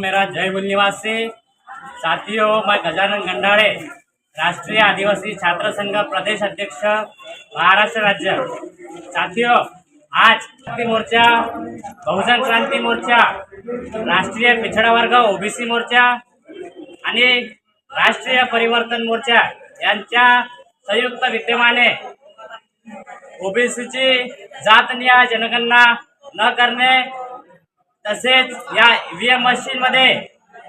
मेरा जय बोल निवासी साथियों मैं गजानन गंडाळे राष्ट्रीय आदिवासी छात्र संघ प्रदेश अध्यक्ष महाराष्ट्र राज्य। साथियों आज क्रांति मोर्चा बहुजन क्रांती मोर्चा राष्ट्रीय पिछड़ा वर्ग ओबीसी मोर्चा आणि राष्ट्रीय परिवर्तन मोर्चा यांच्या संयुक्त विद्यमाने ओबीसीची जातनिहाय जनगणना न करणे तसेच या ईव्हीएम मशीन मध्ये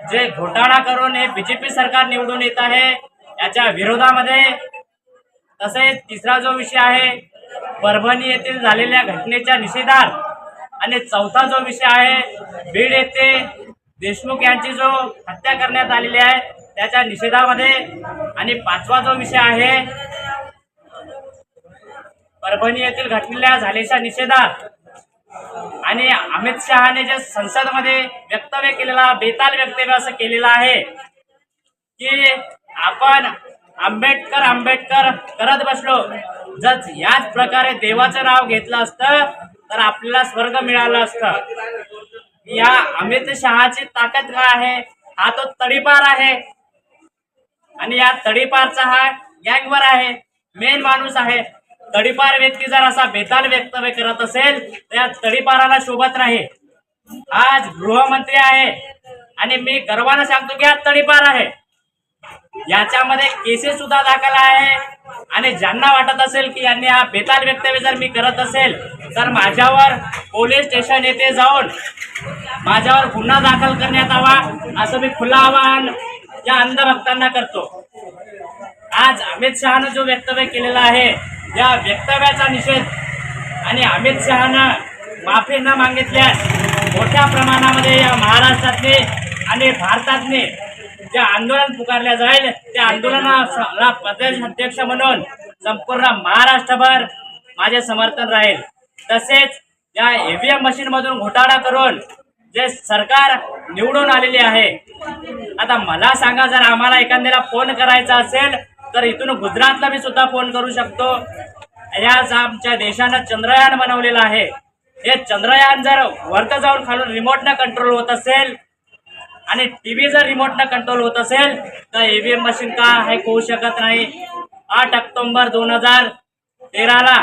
जे घोटाळा करून हे बीजेपी सरकार निवडून येत आहे याच्या विरोधामध्ये तसेच तिसरा जो विषय आहे परभणी येथील झालेल्या घटनेच्या निषेधार्थ आणि चौथा जो विषय आहे बीड येथे देशमुख यांची जो हत्या करण्यात आलेली आहे त्याच्या निषेधामध्ये आणि पाचवा जो विषय आहे परभणी येथील घटनेला झालेल्या निषेधात आणि अमित शहाने जे संसदमध्ये वक्तव्य केलेला बेताल वक्तव्य असं केलेलं आहे की आपण आंबेडकर आंबेडकर करत बसलो. जर याच प्रकारे देवाचं नाव घेतलं असतं तर आपल्याला स्वर्ग मिळालं असतं. या अमित शहाची ताकद काय आहे? हा तो तडीपार आहे. आणि या तडीपारचा हा गँगवर आहे. मेन माणूस आहे. तडीपार व्यक्ती जर असा बेताल वक्तव्य करत असेल तर या तडीपाराला शोभत नाही. आज गृहमंत्री आहे आणि मी गर्वानं सांगतो की हा तडीपार आहे. याच्यामध्ये केसेस सुद्धा दाखल आहे आणि ज्यांना वाटत असेल की यांनी हा बेताल वक्तव्य जर मी करत असेल तर माझ्यावर पोलीस स्टेशन येथे जाऊन माझ्यावर गुन्हा दाखल करण्यात आवा असं मी खुलं आवाहन या अंधभक्तांना करतो. आज अमित शहानं जो वक्तव्य केलेला आहे या वक्तव्याचा निषेध. आणि अमित शहानं माफी न मागितल्यास मोठ्या प्रमाणामध्ये या महाराष्ट्रातले आणि भारतातले जे आंदोलन पुकारले जाईल त्या आंदोलनाला प्रदेश अध्यक्ष म्हणून संपूर्ण महाराष्ट्रभर माझे समर्थन राहील. तसेच या ईव्हीएम मशीन मधून घोटाळा करून जे सरकार निवडून आलेले आहे आता मला सांगा जर आम्हाला एखाद्याला फोन करायचा असेल तर इथून गुजरातला मी सुद्धा फोन करू शकतो. याच आमच्या देशानं चंद्रयान बनवलेलं आहे. हे चंद्रयान जर वरत जाऊन खालून रिमोटनं कंट्रोल होत असेल आणि टीव्ही जर रिमोटनं कंट्रोल होत असेल तर ईव्हीएम मशीन का हे होऊ शकत नाही. आठ ऑक्टोंबर दोन हजार तेराला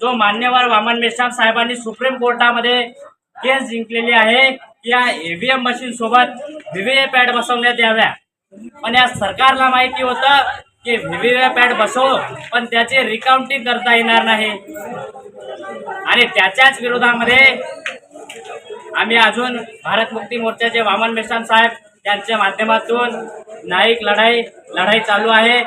जो मान्यवर वामन मेश्राम साहेबांनी सुप्रीम कोर्टामध्ये केस जिंकलेली आहे की या ईव्हीएम मशीन सोबत व्हीव्हीए पॅड बसवण्यात याव्या. पण या सरकारला माहिती होतं की व्हीव्हीए पॅड बसव पण त्याचे रिकाउंटिंग करता येणार नाही. आणि त्याच्याच विरोधामध्ये आम्ही अजून भारत मुक्ती मोर्चाचे वामन मेश्राम साहेब त्यांच्या माध्यमातून नाईक लढाई लढाई चालू आहे.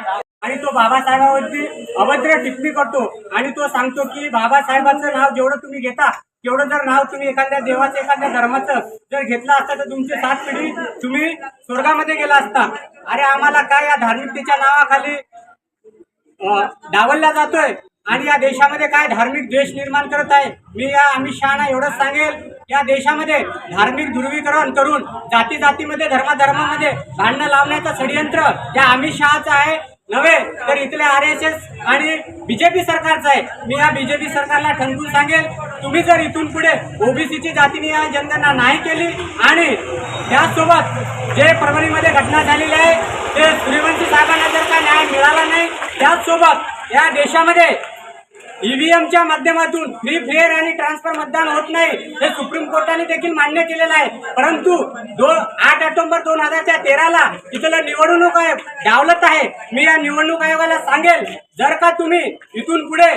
आणि तो बाबासाहेबांवरती अभद्र टिप्पणी करतो. आणि तो सांगतो की बाबासाहेबांचं नाव जेवढं तुम्ही घेता एवढं जर नाव तुम्ही एखाद्या देवाचं एखाद्या धर्माचं जर घेतलं असतं तर तुमची सात पिढी तुम्ही स्वर्गामध्ये गेला असता. अरे आम्हाला काय या धार्मिकतेच्या नावाखाली डावलला जातोय? आणि या देशामध्ये काय धार्मिक द्वेष निर्माण करत आहे? मी या अमित शहाना एवढंच सांगेल या देशामध्ये धार्मिक ध्रुवीकरण करून जाती जातीमध्ये धर्माधर्मामध्ये भांडणं लावण्याचं षडयंत्र या अमित शहाचं आहे. नव्हे? तर इथले आर एस एस आणि बीजेपी सरकारचं आहे. मी या बीजेपी सरकारला ठणकून सांगेल तुम्ही जर इथून पुढे ओबीसीची जातीनिहाय जनगणना नाही केली आणि त्याचसोबत जे परभणीमध्ये घटना झालेली आहे ते सूर्यवंशी साहेबांना जर का न्याय मिळाला नाही त्याचसोबत या देशामध्ये ईव्हीएमच्या माध्यमातून फ्री फेअर आणि ट्रान्सफर मतदान होत नाही हे सुप्रीम कोर्टाने देखील मान्य केलेलं आहे. परंतु दोन आठ ऑक्टोबर दोन हजारच्या तेराला इथलं निवडणूक आयोग डावलत आहे. मी या निवडणूक आयोगाला सांगेल जर का तुम्ही इथून पुढे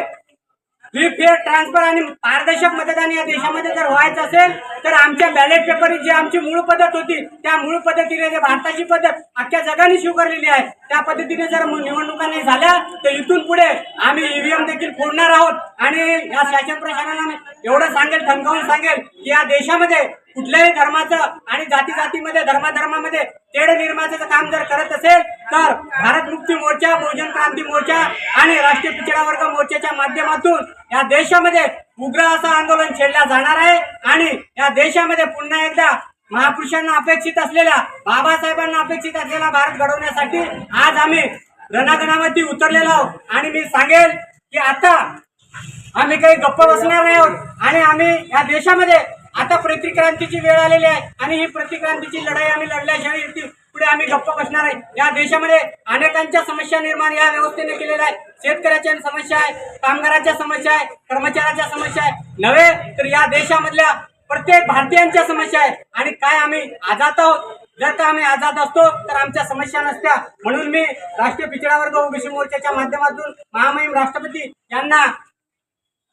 ही फेअर ट्रान्सफर आणि पारदर्शक मतदान या देशामध्ये जर व्हायचं असेल तर आमच्या बॅलेट पेपर जी आमची मूळ पद्धत होती त्या मूळ पद्धतीने जे भारताची पद्धत अख्ख्या जगाने स्वीकारलेली आहे त्या पद्धतीने जर निवडणुका नाही झाल्या तर इथून पुढे आम्ही ईव्हीएम देखील फोडणार आहोत. आणि या शासन प्रशासनाने एवढं सांगेल थमकावून सांगेल की या देशामध्ये कुठल्याही धर्माचं आणि जाती जातीमध्ये धर्माधर्मामध्ये तेढ निर्माणाचं काम जर करत असेल तर भारत मुक्ती मोर्चा बहुजन क्रांती मोर्चा आणि राष्ट्रीय पिछडा वर्ग मोर्चाच्या माध्यमातून या देशामध्ये उग्र असं आंदोलन छेडल्या जाणार आहे. आणि या देशामध्ये पुन्हा एकदा महापुरुषांना अपेक्षित असलेल्या बाबासाहेबांना अपेक्षित असलेला भारत घडवण्यासाठी आज आम्ही रणागणामध्ये उतरलेलो आहोत. आणि मी सांगेल की आता आम्ही काही गप्प बसणार नाही आहोत. आणि आम्ही या देशामध्ये आता प्रतिक्रांतीची वेळ आलेली आहे. आणि ही प्रतिक्रांतीची लढाई आम्ही लढल्याशिवाय येतील पुढे आम्ही गप्प बसणार आहे. या देशामध्ये अनेकांच्या समस्या निर्माण या व्यवस्थेने केलेल्या आहे शेतकऱ्याच्या समस्या आहे कामगाराच्या समस्या आहे कर्मचाऱ्याच्या समस्या आहे. नव्हे तर या देशामधल्या प्रत्येक भारतीयांच्या समस्या आहे आणि काय आम्ही आझाद आहोत? जर का आम्ही आझाद असतो तर आमच्या समस्या नसत्या. म्हणून मी राष्ट्रीय पिछडा वर्ग ओबीसी मोर्चाच्या माध्यमातून महामहिम राष्ट्रपती यांना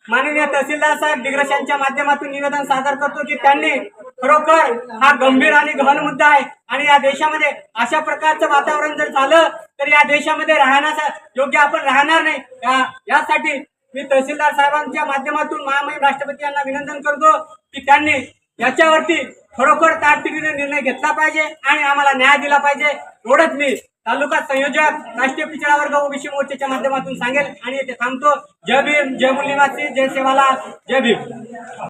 माननीय तहसीलदार साहेब दिग्रस यांच्या माध्यमातून निवेदन सादर करतो की त्यांनी खरोखर हा गंभीर आणि गहन मुद्दा आहे. आणि या देशामध्ये अशा प्रकारचं वातावरण जर झालं तर या देशामध्ये राहण्याचा योग्य आपण राहणार नाही. यासाठी मी तहसीलदार साहेबांच्या माध्यमातून महामहिम राष्ट्रपती यांना विनंती करतो की त्यांनी याच्यावरती खरोखर तातडीने निर्णय घेतला पाहिजे आणि आम्हाला न्याय दिला पाहिजे. एवढंच मी तालुका संयोजक राष्ट्रीय पिछडा वर्ग ओबीसी मोर्चाच्या माध्यमातून सांगेल आणि येथे थांबतो. जय भीम जय मुलीवासी जय सेवालाल जय भीम.